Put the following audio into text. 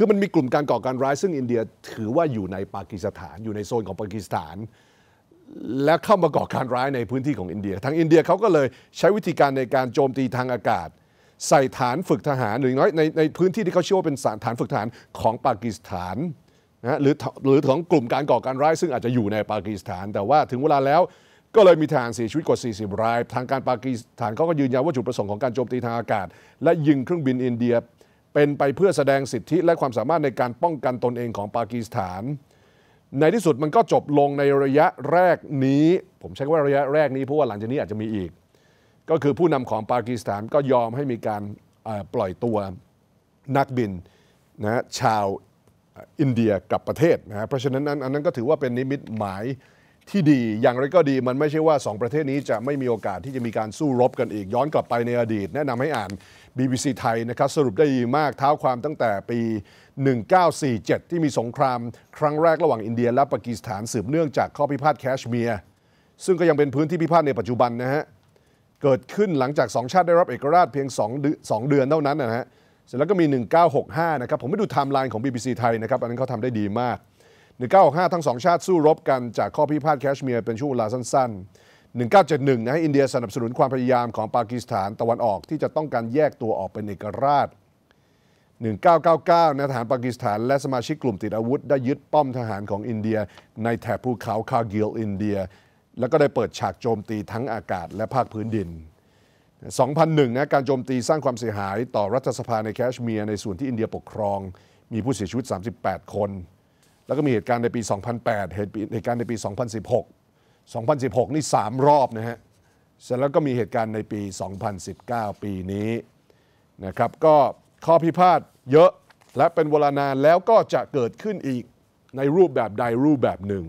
คือมันมีกลุ่มการก่อการร้ายซึ่งอินเดียถือว่าอยู่ในปากีสถาน อยู่ในโซนของปากีสถาน และเข้ามาก่อการร้ายในพื้นที่ของอินเดีย ทางอินเดียเขาก็เลยใช้วิธีการในการโจมตีทางอากาศ ใส่ฐานฝึกทหารหรือน้อยในในพื้นที่ที่เขาเชื่อว่าเป็นฐานฝึกทหารของปากีสถานนะหรือหรือของกลุ่มการก่อการร้าย ซึ่งอาจจะอยู่ในปากีสถาน แต่ว่าถึงเวลาแล้วก็เลยมีทหารเสียชีวิตกว่า 40 ราย ทางการปากีสถานเขาก็ยืนยันว่าจุดประสงค์ของการโจมตีทางอากาศ และยิงเครื่องบินอินเดีย เป็นไปเพื่อแสดงสิทธิและความสามารถในการป้องกันตนเองของปากีสถาน ในที่สุดมันก็จบลงในระยะแรกนี้ ผมใช้ว่าระยะแรกนี้เพราะว่าหลังจากนี้อาจจะมีอีก ก็คือผู้นำของปากีสถานก็ยอมให้มีการปล่อยตัวนักบินนะชาวอินเดียกลับประเทศนะเพราะฉะนั้นอันนั้นก็ถือว่าเป็นนิมิตหมาย ที่ดีอย่างไรก็ดีมันไม่ใช่ว่า 2 ประเทศนี้จะไม่มีโอกาสที่จะมีการสู้รบกันอีก ย้อนกลับไปในอดีต แนะนำให้อ่าน BBC ไทยนะครับสรุปได้ดีมากเท้าความตั้งแต่ปี 1947 ที่มีสงครามครั้งแรกระหว่างอินเดียและปากีสถานสืบเนื่องจากข้อพิพาทแคชเมียร์ซึ่งก็ยังเป็นพื้นที่พิพาทในปัจจุบันนะฮะเกิดขึ้นหลังจากสองชาติได้รับเอกราชเพียง2 2เดือนเท่านั้นนะฮะเสร็จแล้วก็มี 1965 นะครับผมไม่ดูไทม์ไลน์ของ BBC ไทยนะครับอันนั้นเขาทำได้ดีมาก 1965 ทั้งสองชาติสู้รบกันจากข้อพิพาทแคชเมียร์เป็นช่วงเวลาสั้น ๆ 1971นะอินเดียสนับสนุนความพยายามของปากีสถานตะวันออกที่จะต้องการแยกตัวออกเป็นเอกราช 1999นะทหารปากีสถานและสมาชิกกลุ่มติดอาวุธ ได้ยึดป้อมทหารของอินเดีย ในแถบภูเขาคาร์กิลอินเดีย แล้วก็ได้เปิดฉากโจมตีทั้งอากาศและภาคพื้นดิน 2001นะการโจมตีสร้างความเสียหายต่อรัฐสภาในแคชเมียร์ในส่วนที่อินเดียปกครอง มีผู้เสียชีวิต 38 คน แล้วก็มีเหตุการณ์ในปี 2008 เหตุการณ์ในปี 2016 2016 นี่ 3 รอบนะฮะ เสร็จแล้วก็มีเหตุการณ์ในปี 2019 ปีนี้นะครับ ก็ข้อพิพาทเยอะและเป็นเวลานานแล้วก็จะเกิดขึ้นอีกในรูปแบบใดรูปแบบหนึ่ง